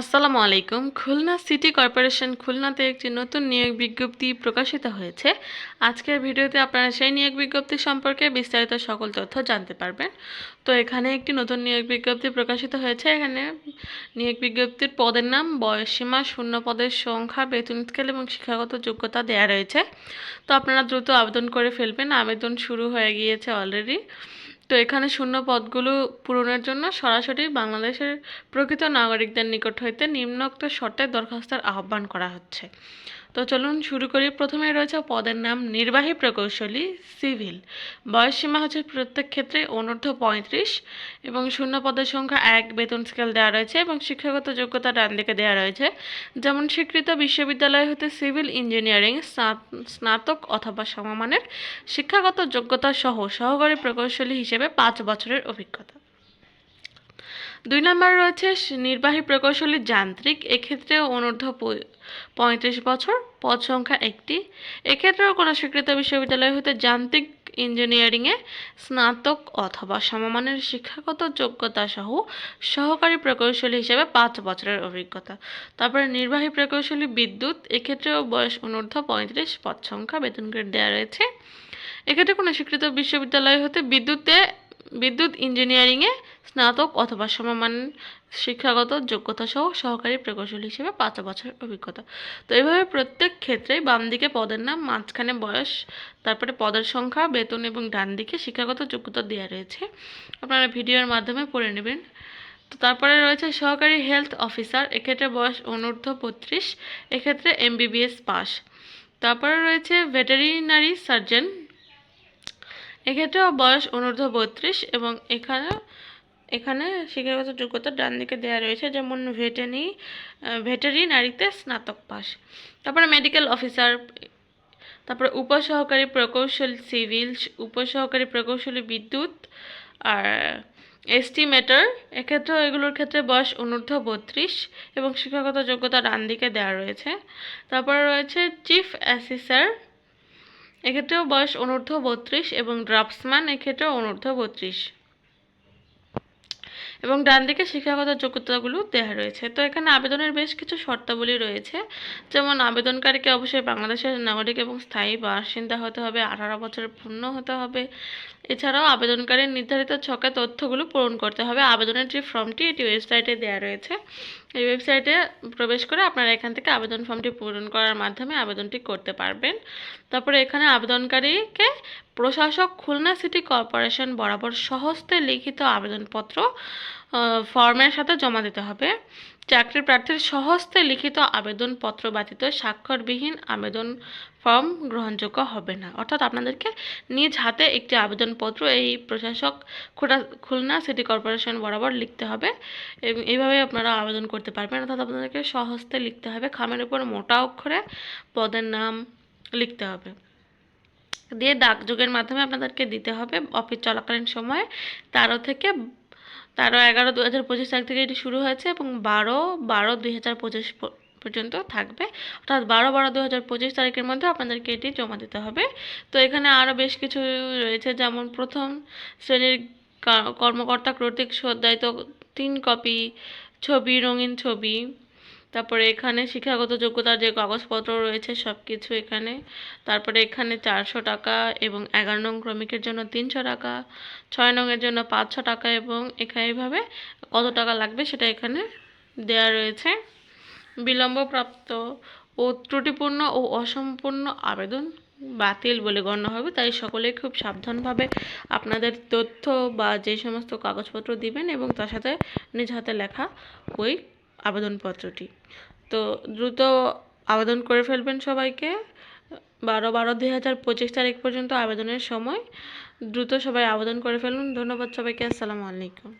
আসসালামু আলাইকুম। Khulna city corporation খুলনাতে একটি নতুন নিয়োগ বিজ্ঞপ্তি প্রকাশিত হয়েছে। আজকের ভিডিওতে আপনারা সেই নিয়োগ বিজ্ঞপ্তি সম্পর্কে বিস্তারিত সকল তথ্য জানতে পারবেন। তো এখানে একটি নতুন নিয়োগ বিজ্ঞপ্তি প্রকাশিত হয়েছে। এখানে নিয়োগ বিজ্ঞপ্তির পদের নাম বয়সসীমা শূন্য পদের সংখ্যা, বেতন স্কেল এবং শিক্ষাগত যোগ্যতা দেয়া রয়েছে। তো আপনারা দ্রুত আবেদন করে ফেলবেন। আবেদন শুরু হয়ে গিয়েছে অলরেডি। তো এখানে শূন্য পদগুলো পূরণের জন্য সরাসরি বাংলাদেশের প্রকৃত নাগরিকদের নিকট হইতে নিম্নোক্ত শর্তে দরখাস্তের আহ্বান করা হচ্ছে। তো চলুন শুরু করি। প্রথমে রয়েছে পদের নাম নির্বাহী প্রকৌশলী, সিভিল। বয়সসীমা হচ্ছে প্রত্যেক ক্ষেত্রে অনূর্ধ্ব পঁয়ত্রিশ এবং শূন্য পদের সংখ্যা এক বেতন স্কেল দেওয়া রয়েছে এবং শিক্ষাগত যোগ্যতা ডান দিকে দেওয়া রয়েছে। যেমন স্বীকৃত বিশ্ববিদ্যালয় হতে সিভিল ইঞ্জিনিয়ারিং স্নাতক অথবা সমমানের শিক্ষাগত যোগ্যতা সহ সহকারী প্রকৌশলী হিসেবে পাঁচ বছরের অভিজ্ঞতা। দুই নম্বর রয়েছে নির্বাহী প্রকৌশলী যান্ত্রিক, এক্ষেত্রেও অনূর্ধ্ব পঁয়- পঁয়ত্রিশ বছর, পদ সংখ্যা একটি। এক্ষেত্রেও কোনো স্বীকৃত বিশ্ববিদ্যালয় হতে যান্ত্রিক ইঞ্জিনিয়ারিংয়ে স্নাতক অথবা সমমানের শিক্ষাগত যোগ্যতা সহ সহকারী প্রকৌশলী হিসেবে পাঁচ বছরের অভিজ্ঞতা। তারপরে নির্বাহী প্রকৌশলী বিদ্যুৎ, এক্ষেত্রেও বয়স অনূর্ধ্ব পঁয়ত্রিশ, পদ সংখ্যা বেতন গ্রেড দেওয়া রয়েছে। এক্ষেত্রে কোনো স্বীকৃত বিশ্ববিদ্যালয় হতে বিদ্যুতে বিদ্যুৎ ইঞ্জিনিয়ারিংয়ে স্নাতক অথবা সমমান শিক্ষাগত যোগ্যতা সহ সহকারী প্রকৌশলী হিসেবে পাঁচ বছর অভিজ্ঞতা। তো এইভাবে প্রত্যেক ক্ষেত্রেই বাম দিকে পদের নাম, মাঝখানে বয়স, তারপরে পদের সংখ্যা, বেতন এবং ডান দিকে শিক্ষাগত যোগ্যতা দেওয়া রয়েছে। আপনারা ভিডিওর মাধ্যমে পড়ে নেবেন। তো তারপরে রয়েছে সহকারী হেলথ অফিসার, এক্ষেত্রে বয়স অনূর্ধ্ব বত্রিশ, এক্ষেত্রে এমবিবিএস পাস। তারপরে রয়েছে ভেটেরিনারি সার্জন এক্ষেত্রেও বয়স অনূর্ধ্ব বত্রিশ এবং এখানে এখানে শিক্ষাগত যোগ্যতা ডান দিকে দেওয়া রয়েছে, যেমন ভেটেনি ভেটেরিনারিতে স্নাতক পাস তারপরে মেডিকেল অফিসার তারপরে উপসহকারী প্রকৌশলী সিভিল উপসহকারী প্রকৌশলী বিদ্যুৎ, আর এস্টিমেটর এক্ষেত্রেও এগুলোর ক্ষেত্রে বয়স অনূর্ধ্ব বত্রিশ এবং শিক্ষাগত যোগ্যতা ডান দিকে দেওয়া রয়েছে। তারপরে রয়েছে চিফ অ্যাসিসার এক্ষেত্রেও বয়স অনূর্ধ্ব বত্রিশ এবং ড্রাফটসম্যান এক্ষেত্রেও অনূর্ধ্ব বত্রিশ। এবং ডান দিকে শিক্ষাগত যোগ্যতাগুলো দেওয়া রয়েছে। তো এখানে আবেদনের বেশ কিছু শর্তাবলী রয়েছে। যেমন আবেদনকারীকে অবশ্যই বাংলাদেশের নাগরিক এবং স্থায়ী বাসিন্দা হতে হবে, আঠারো বছরের পূর্ণ হতে হবে। এছাড়াও আবেদনকারীর নির্ধারিত ছকে তথ্যগুলো পূরণ করতে হবে। আবেদনের যে ফর্মটি এটি ওয়েবসাইটে দেওয়া রয়েছে। এই ওয়েবসাইটে প্রবেশ করে আপনারা এখান থেকে আবেদন ফর্মটি পূরণ করার মাধ্যমে আবেদনটি করতে পারবেন। তারপরে এখানে আবেদনকারীকে প্রশাসক খুলনা সিটি কর্পোরেশন বরাবর সহস্তে লিখিত আবেদনপত্র ফর্মের সাথে জমা দিতে হবে। চাকরি প্রার্থীর স্বহস্তে লিখিত আবেদনপত্র ব্যতীত স্বাক্ষরবিহীন আবেদন ফর্ম গ্রহণযোগ্য হবে না। অর্থাৎ আপনাদেরকে নিজ হাতে একটি আবেদনপত্র এই প্রশাসক খুলনা- খুলনা সিটি কর্পোরেশন বরাবর লিখতে হবে। এবং এইভাবে আপনারা আবেদন করতে পারবেন। অর্থাৎ আপনাদেরকে স্বহস্তে লিখতে হবে। খামের উপর মোটা অক্ষরে পদের নাম লিখতে হবে। দিয়ে ডাকযোগের মাধ্যমে আপনাদেরকে দিতে হবে। অফিস চলাকালীন সময়ে তেরো থেকে তেরো এগারো দু হাজার পঁচিশ তারিখ থেকে এটি শুরু হয়েছে এবং বারো বারো দুই হাজার পঁচিশ পর্যন্ত থাকবে। অর্থাৎ বারো বারো দু হাজার পঁচিশ তারিখের মধ্যে আপনাদেরকে এটি জমা দিতে হবে। তো এখানে আরও বেশ কিছু রয়েছে, যেমন প্রথম শ্রেণির কর্মকর্তা কর্তৃক সদ্যায়িত তিন কপি ছবি, রঙিন ছবি তারপরে এখানে শিক্ষাগত যোগ্যতার যে কাগজপত্র রয়েছে সব কিছু এখানে। তারপরে এখানে চারশো টাকা এবং এগারো নং ক্রমিকের জন্য তিনশো টাকা, ছয় নংয়ের জন্য পাঁচশো টাকা এবং এখানে এইভাবে কত টাকা লাগবে সেটা এখানে দেয়া রয়েছে। বিলম্বপ্রাপ্ত ও ত্রুটিপূর্ণ ও অসম্পূর্ণ আবেদন বাতিল বলে গণ্য হবে, তাই সকলেই খুব সাবধানভাবে আপনাদের তথ্য বা যে সমস্ত কাগজপত্র দিবেন এবং তার সাথে নিজ হাতে লেখা ওই আবেদনপত্রটি। তো দ্রুত আবেদন করে ফেলবেন সবাইকে। বারো বারো দুই হাজার পঁচিশ তারিখ পর্যন্ত আবেদনের সময় দ্রুত সবাই আবেদন করে ফেলুন। ধন্যবাদ সবাইকে। আসসালামু আলাইকুম।